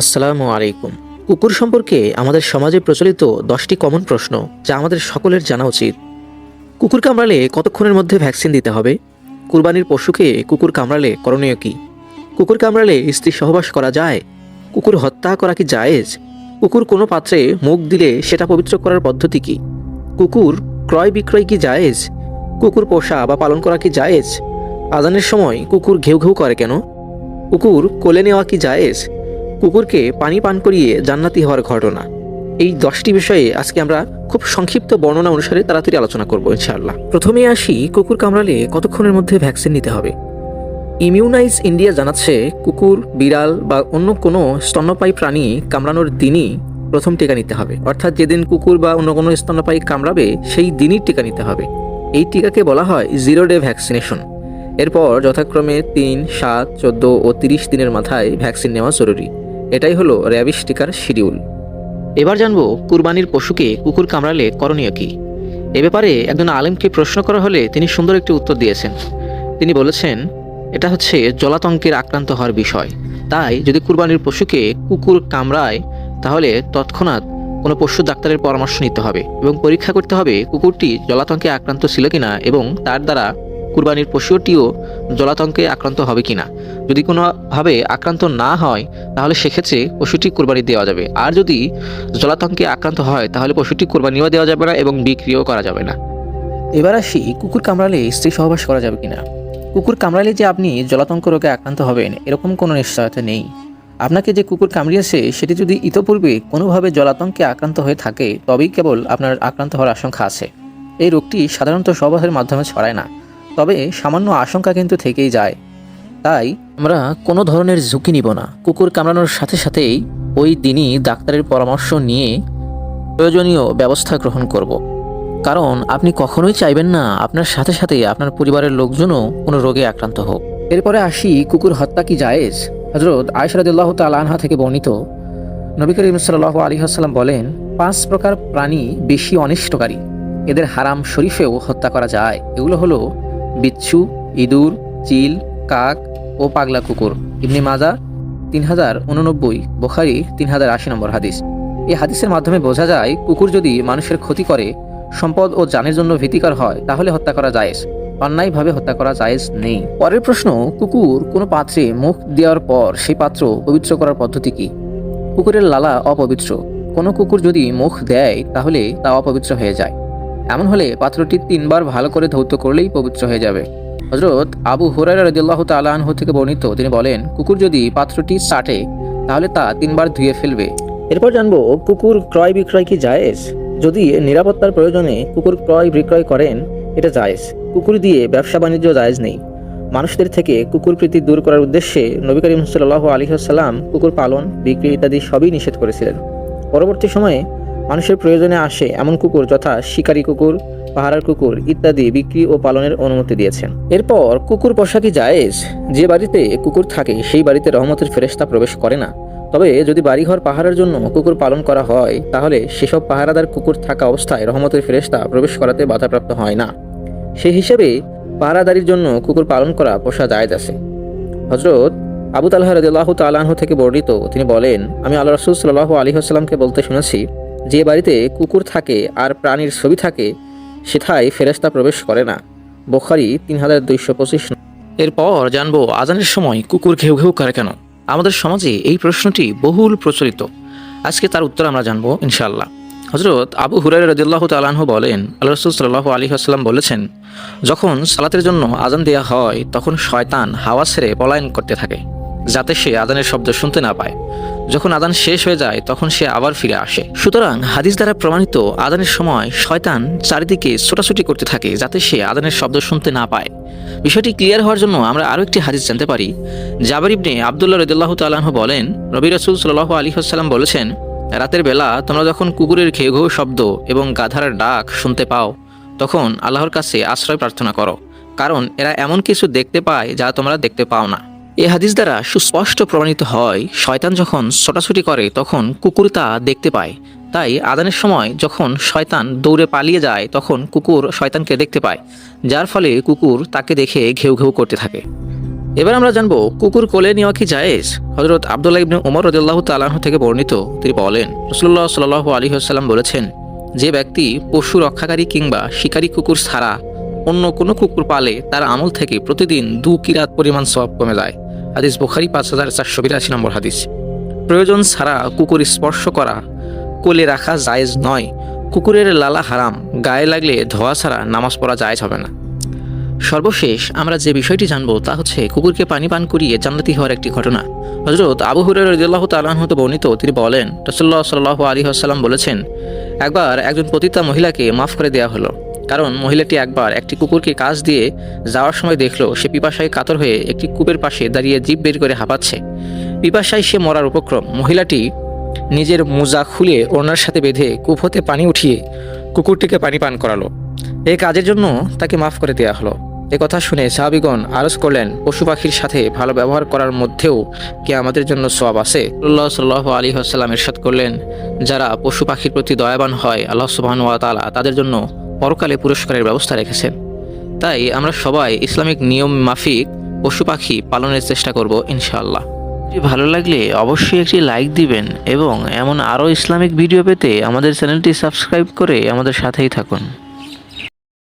আসসালামু আলাইকুম। কুকুর সম্পর্কে আমাদের সমাজে প্রচলিত দশটি কমন প্রশ্ন যা আমাদের সকলের জানা উচিত। কুকুর কামড়ালে কতক্ষণের মধ্যে ভ্যাকসিন দিতে হবে? কুরবানির পশুকে কুকুর কামড়ালে করণীয় কি? কুকুর কামড়ালে স্ত্রী সহবাস করা যায়? কুকুর হত্যা করা কি জায়েজ? কুকুর কোনো পাত্রে মুখ দিলে সেটা পবিত্র করার পদ্ধতি কি? কুকুর ক্রয় বিক্রয় কি জায়েজ? কুকুর পোষা বা পালন করা কি জায়েজ? আজানের সময় কুকুর ঘেউ ঘেউ করে কেন? কুকুর কোলে নেওয়া কি জায়েজ? কুকুরকে পানি পান করিয়ে জান্নাতি হওয়ার ঘটনা। এই দশটি বিষয়ে আজকে আমরা খুব সংক্ষিপ্ত বর্ণনা অনুসারে তাড়াতাড়ি আলোচনা করব, ইনশাআল্লাহ। প্রথমে আসি কুকুর কামড়ালে কতক্ষণের মধ্যে ভ্যাকসিন নিতে হবে। ইমিউনাইজ ইন্ডিয়া জানাচ্ছে কুকুর, বিড়াল বা অন্য কোনো স্তন্যপায়ী প্রাণী কামড়ানোর দিনই প্রথম টিকা নিতে হবে। অর্থাৎ যেদিন কুকুর বা অন্য কোনো স্তন্যপায়ী কামড়াবে, সেই দিনই টিকা নিতে হবে। এই টিকাকে বলা হয় জিরো ডে ভ্যাকসিনেশন। এরপর যথাক্রমে তিন, সাত, চোদ্দ ও তিরিশ দিনের মাথায় ভ্যাকসিন নেওয়া জরুরি। এটাই হলো র্যাবিস টিকার শিডিউল। এবার জানব কুরবানির পশুকে কুকুর কামড়ালে করণীয় কি। এ ব্যাপারে একজন আলেমকে প্রশ্ন করা হলে তিনি সুন্দর একটি উত্তর দিয়েছেন। তিনি বলেছেন, এটা হচ্ছে জলাতঙ্কের আক্রান্ত হওয়ার বিষয়। তাই যদি কুরবানির পশুকে কুকুর কামড়ায়, তাহলে তৎক্ষণাৎ কোনো পশু ডাক্তারের পরামর্শ নিতে হবে এবং পরীক্ষা করতে হবে কুকুরটি জলাতঙ্কে আক্রান্ত ছিল কিনা এবং তার দ্বারা কুরবানির পশুটিও জলাতঙ্কে আক্রান্ত হবে কিনা? যদি কোনোভাবে আক্রান্ত না হয়, তাহলে সেক্ষেত্রে পশুটি কোরবানি দেওয়া যাবে। আর যদি জলাতঙ্কে আক্রান্ত হয়, তাহলে পশুটি কোরবানিও দেওয়া যাবে না এবং বিক্রিও করা যাবে না। এবার আসি, কুকুর কামড়ালে স্ত্রী সহবাস করা যাবে কিনা? কুকুর কামড়ালে যে আপনি জলাতঙ্ক রোগে আক্রান্ত হবেন, এরকম কোনো নিশ্চয়তা নেই। আপনাকে যে কুকুর কামড়িয়েছে সেটি যদি ইতপূর্বে কোনোভাবে জলাতঙ্কে আক্রান্ত হয়ে থাকে, তবেই কেবল আপনার আক্রান্ত হওয়ার আশঙ্কা আছে। এই রোগটি সাধারণত সহবাসের মাধ্যমে ছড়ায় না। তবে সামান্য আশঙ্কা কিন্তু থেকেই যায়। তাই আমরা কোনো ধরনের ঝুঁকি নিব না। কুকুর কামড়ানোর সাথে সাথেই ওই দিনই ডাক্তারের পরামর্শ নিয়ে প্রয়োজনীয় ব্যবস্থা গ্রহণ করব। কারণ আপনি কখনোই চাইবেন না আপনার সাথে সাথে আপনার পরিবারের লোকজনও কোনো রোগে আক্রান্ত হোক। এরপরে আসি কুকুর হত্যা কি জায়েজ? হজরত আয়সরাদুল্লাহ তালানহা থেকে বর্ণিত। নবী করিম সাল্লাহ আলী হাসাল্লাম বলেন, পাঁচ প্রকার প্রাণী বেশি অনিষ্টকারী। এদের হারাম শরীফেও হত্যা করা যায়। এগুলো হলো বিচ্ছু, ইঁদুর, চিল, কাক ও পাগলা কুকুর। ইবনে মাজা তিন হাজার উননব্বই। বোখারি তিন হাজার আশি নম্বর হাদিস। এই হাদিসের মাধ্যমে বোঝা যায়, কুকুর যদি মানুষের ক্ষতি করে, সম্পদ ও জানের জন্য ভীতিকর হয়, তাহলে হত্যা করা জায়েজ। অন্যায়ভাবে হত্যা করা জায়েজ নেই। পরের প্রশ্ন, কুকুর কোনো পাত্রে মুখ দেওয়ার পর সেই পাত্র পবিত্র করার পদ্ধতি কি? কুকুরের লালা অপবিত্র। কোনো কুকুর যদি মুখ দেয়, তাহলে তা অপবিত্র হয়ে যায়। এমন হলে পাত্রটি তিনবার ভালো করে ধৌত করলেই পবিত্র হয়ে যাবে। হজরত আবু হুরাই রদিল্লাহ তালাহ থেকে বর্ণিত, তিনি বলেন, কুকুর যদি পাত্রটি চাটে তাহলে তা তিনবার ধুয়ে ফেলবে। এরপর জানব, কুকুর ক্রয় বিক্রয় কি জায়েজ? যদি নিরাপত্তার প্রয়োজনে কুকুর ক্রয় বিক্রয় করেন, এটা জায়েজ। কুকুর দিয়ে ব্যবসা বাণিজ্য জায়েজ নেই। মানুষদের থেকে কুকুর প্রীতি দূর করার উদ্দেশ্যে নবী করিম সাল্লাহ আলী সাল্লাম কুকুর পালন, বিক্রি ইত্যাদি সবই নিষেধ করেছিলেন। পরবর্তী সময়ে মানুষের প্রয়োজনে আসে এমন কুকুর যথা শিকারী কুকুর, পাহারার কুকুর ইত্যাদি বিক্রি ও পালনের অনুমতি দিয়েছেন। এরপর কুকুর পোষা কি জায়েজ। যে বাড়িতে কুকুর থাকে, সেই বাড়িতে রহমতের ফেরেস্তা প্রবেশ করে না। তবে যদি বাড়িঘর পাহারার জন্য কুকুর পালন করা হয়, তাহলে সেসব পাহারাদার কুকুর থাকা অবস্থায় রহমতের ফেরেস্তা প্রবেশ করাতে বাধাপ্রাপ্ত হয় না। সেই হিসেবে পাহারাদারির জন্য কুকুর পালন করা পোষা জায়েজ আছে। হজরত আবু তাল্লাহ রদিল্লাহ তালাহ থেকে বর্ণিত, তিনি বলেন, আমি আল্লাহ রসুল সাল্লাহ আলী আসসালামকে বলতে শুনেছি যে বাড়িতে কুকুর থাকে আর প্রাণীর ছবি থাকে, সেথায় ফেরেস্তা প্রবেশ করে না। বোখারি তিন হাজার দুইশো পঁচিশ এরপর জানব আজানের সময় কুকুর ঘেউ ঘেউ করে কেন? আমাদের সমাজে এই প্রশ্নটি বহুল প্রচলিত। আজকে তার উত্তর আমরা জানব ইনশাল্লাহ হজরত আবু হুরাই রদিল্লাহ তালাহ বলেন, আল্লাহ রসুল সাল্লাহ আলী আসসালাম বলেছেন, যখন সালাতের জন্য আজান দেওয়া হয়, তখন শয়তান হাওয়া ছেড়ে পলায়ন করতে থাকে। যাতে সে আদানের শব্দ শুনতে না পায়। যখন আদান শেষ হয়ে যায়, তখন সে আবার ফিরে আসে। সুতরাং হাদিস দ্বারা প্রমাণিত আদানের সময় শয়তান চারিদিকে ছোটাছুটি করতে থাকে যাতে সে আদানের শব্দ শুনতে না পায়। বিষয়টি ক্লিয়ার হওয়ার জন্য আমরা আরও একটি হাদিস জানতে পারি। জাবার ইবনে আবদুল্লাহ রদুল্লাহ তাল্লাহ বলেন রবি রসুল সাল্লাহ আলী হাসাল্লাম বলেছেন, রাতের বেলা তোমরা যখন কুকুরের ঘেউ শব্দ এবং গাধার ডাক শুনতে পাও, তখন আল্লাহর কাছে আশ্রয় প্রার্থনা করো, কারণ এরা এমন কিছু দেখতে পায় যা তোমরা দেখতে পাও না। এ হাদিস দ্বারা সুস্পষ্ট প্রমাণিত হয়, শয়তান যখন ছোটাছুটি করে, তখন কুকুর তা দেখতে পায়। তাই আদানের সময় যখন শয়তান দৌড়ে পালিয়ে যায়, তখন কুকুর শয়তানকে দেখতে পায়, যার ফলে কুকুর তাকে দেখে ঘেউ ঘেউ করতে থাকে। এবার আমরা জানব, কুকুর কোলে নেওয়া কি জায়েজ? হজরত আবদুল্লাহ ইবনে উমর রদিল্লাহ তালাহ থেকে বর্ণিত, তিনি বলেন রসুল্লাহ সাল আলী আসাল্লাম বলেছেন, যে ব্যক্তি পশু রক্ষাকারী কিংবা শিকারী কুকুর ছাড়া অন্য কোনো কুকুর পালে তার আমল থেকে প্রতিদিন দু কিরাত পরিমাণ সব কমে যায়। হাদিস বুখারি, পাঁচ হাজার চারশো বিরাশি নম্বর হাদিস। প্রয়োজন ছাড়া কুকুর স্পর্শ করা কোলে রাখা জায়েজ নয়। কুকুরের লালা হারাম, গায়ে লাগলে ধোয়া ছাড়া নামাজ পড়া জায়েজ হবে না। সর্বশেষ আমরা যে বিষয়টি জানব তা হচ্ছে কুকুরকে পানি পান করিয়ে জান্নাতি হওয়ার একটি ঘটনা। হজরত আবু হুরের রদিয়াল্লাহ তালাহ বর্ণিত তিনি বলেন রসল্লাহ সাল্লাহ আলী আসাল্লাম বলেছেন, একবার একজন পতিতা মহিলাকে মাফ করে দেওয়া হলো। কারণ মহিলাটি একবার একটি কুকুরকে কাজ দিয়ে যাওয়ার সময় দেখল সে পিপাসায় কাতর হয়ে একটি কূপের পাশে দাঁড়িয়ে জিভ বের করে হাঁপাচ্ছে। পিপাসায় সে মরার উপক্রম। মহিলাটি নিজের মোজা খুলে ওনার সাথে বেঁধে কূপ হতে পানি উঠিয়ে কুকুরটিকে পানি পান করালো। এই কাজের জন্য তাকে মাফ করে দেওয়া হলো। এ কথা শুনে সাহাবিগণ আরজ করলেন, পশু পাখির সাথে ভালো ব্যবহার করার মধ্যেও কি আমাদের জন্য সব আছে? আল্লাহ সাল্লাহ আলী আসাল্লাম ইরশাদ করলেন, যারা পশু পাখির প্রতি দয়াবান হয়, আল্লাহ সুবাহন তালা তাদের জন্য পরকালে পুরস্কারের ব্যবস্থা রেখেছেন তাই আমরা সবাই ইসলামিক নিয়ম মাফিক, পশু পাখি পালনের চেষ্টা করব ইনশাআল্লাহ। ভালো লাগলে অবশ্যই একটি লাইক দিবেন এবং এমন আরও ইসলামিক ভিডিও পেতে আমাদের চ্যানেলটি সাবস্ক্রাইব করে আমাদের সাথেই থাকুন।